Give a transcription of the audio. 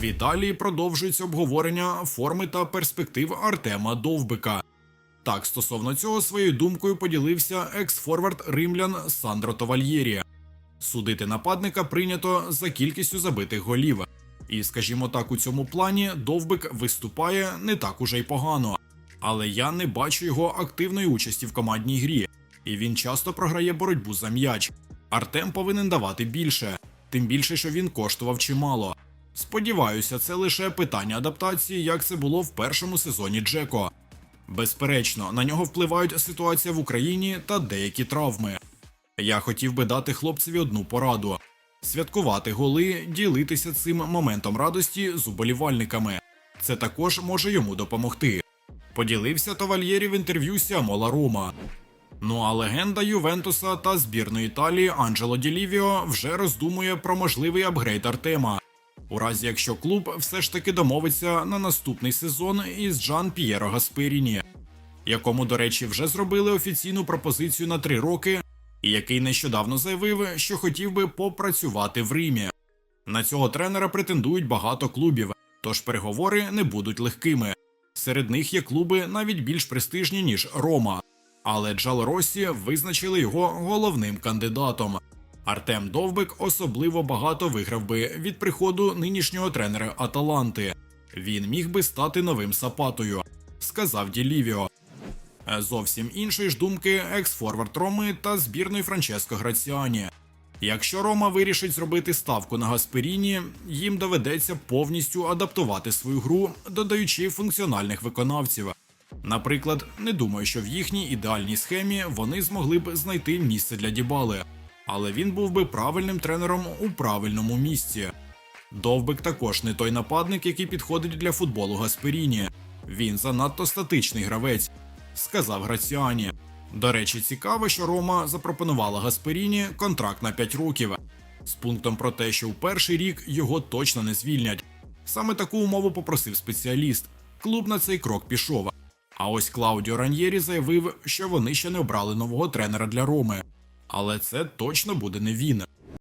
В Італії продовжується обговорення форми та перспектив Артема Довбика. Так, стосовно цього своєю думкою поділився екс-форвард римлян Сандро Товальєрі. Судити нападника прийнято за кількістю забитих голів. І, скажімо так, у цьому плані Довбик виступає не так уже й погано. Але я не бачу його активної участі в командній грі, і він часто програє боротьбу за м'яч. Артем повинен давати більше, тим більше, що він коштував чимало. Сподіваюся, це лише питання адаптації, як це було в першому сезоні Джеко. Безперечно, на нього впливають ситуація в Україні та деякі травми. Я хотів би дати хлопцеві одну пораду: святкувати голи, ділитися цим моментом радості з уболівальниками. Це також може йому допомогти. Поділився Товальєрі в інтерв'ю Сіамола Рома. Ну а легенда Ювентуса та збірної Італії Анджело Ділівіо вже роздумує про можливий апгрейд Артема. У разі якщо клуб все ж таки домовиться на наступний сезон із Джан П'єро Гасперіні, якому, до речі, вже зробили офіційну пропозицію на три роки, і який нещодавно заявив, що хотів би попрацювати в Римі. На цього тренера претендують багато клубів, тож переговори не будуть легкими. Серед них є клуби навіть більш престижні, ніж Рома. Але Джалоросі визначили його головним кандидатом. Артем Довбик особливо багато виграв би від приходу нинішнього тренера Аталанти. Він міг би стати новим сапатою, сказав Ділівіо. Зовсім іншої ж думки екс-форвард Роми та збірної Франческо Граціані. Якщо Рома вирішить зробити ставку на Гасперіні, їм доведеться повністю адаптувати свою гру, додаючи функціональних виконавців. Наприклад, не думаю, що в їхній ідеальній схемі вони змогли б знайти місце для Дібали, але він був би правильним тренером у правильному місці. Довбик також не той нападник, який підходить для футболу Гасперіні. Він занадто статичний гравець, сказав Граціані. До речі, цікаво, що Рома запропонувала Гасперіні контракт на 5 років з пунктом про те, що у перший рік його точно не звільнять. Саме таку умову попросив спеціаліст. Клуб на цей крок пішов. А ось Клаудіо Раньєрі заявив, що вони ще не обрали нового тренера для Роми. Але це точно буде не він.